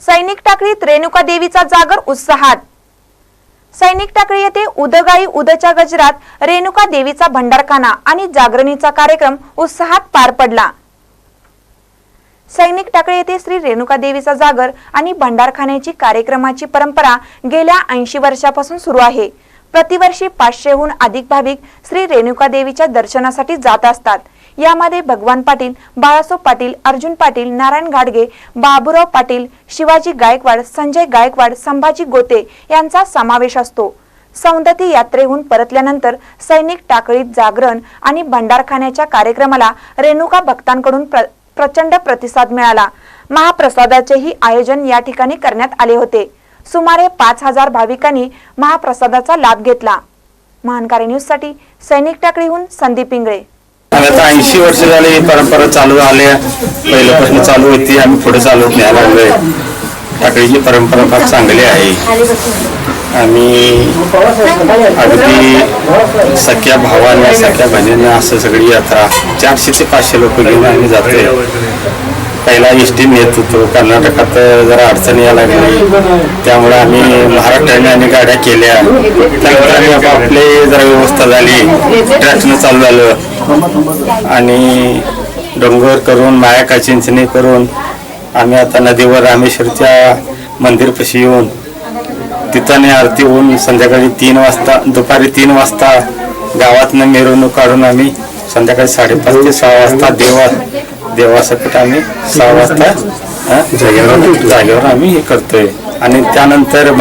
सैनिक टाकळीत रेणुका देवीचा जागर उत्साहात. सैनिक टाकळी येथे उदगाई उदच्या गजरात रेणुका देवीचा भंडारखाना आणि जागरणीचा कार्यक्रम उत्साहात पार पडला. सैनिक टाकळी येथे श्री रेणुका देवीचा जागर आणि भंडारखान्याची कार्यक्रमाची परंपरा गेल्या ऐंशी वर्षापासून सुरू आहे. प्रतिवर्षी पाचशेहून अधिक भाविक श्री रेणुका देवीच्या दर्शनासाठी जात असतात. यामध्ये भगवान पाटील बाळासो पाटील अर्जुन पाटील नारायण गाडगे बाबुराव पाटील शिवाजी गायकवाड संजय गायकवाड संभाजी गोते यांचा समावेश असतो. सौंदती यात्रेहून परतल्यानंतर सैनिक टाकळीत जागरण आणि भंडारखान्याच्या कार्यक्रमाला रेणुका भक्तांकडून प्र प्रचंड प्रतिसाद मिळाला. महाप्रसादाचेही आयोजन या ठिकाणी करण्यात आले होते. सुमारे पाच हजार भाविकांनी महाप्रसादाचा लाभ घेतला. महानकारी न्यूजसाठी सैनिक टाकळीहून संदीप इंगळे. आता ऐंशी वर्ष झाले ही परंपरा चालू आल्या पहिल्यापासून चालू होती आम्ही पुढे चालवत न्यायला लागलोय टाकळीची परंपरा फार चांगली आहे. आम्ही अगदी सख्या भावांना सख्या बहिणींना असं सगळी यात्रा चारशे ते पाचशे लोक घेऊन आम्ही जातोय. पहिला एस टी नेत होतो. कर्नाटकात जरा अडचणी यायला लागली. त्यामुळे आम्ही महाराष्ट्राने अनेक गाड्या केल्या. त्यानंतर आम्ही आपले जरा व्यवस्था झाली. ट्रॅक्टरनं चालू झालं. आणि डोंगर करून माया चिंचणी करून आम्ही आता नदीवर रामेश्वरच्या मंदिरपाशी येऊन तिथं आरती होऊन संध्याकाळी तीन वाजता दुपारी तीन वाजता गावातनं मिरवणूक काढून आम्ही संध्याकाळी साडेपाच ते सहा वाजता देवा देवासकट आम्ही सहा वाजता जागेवर जागेवर आम्ही हे करतोय. आणि त्यानंतर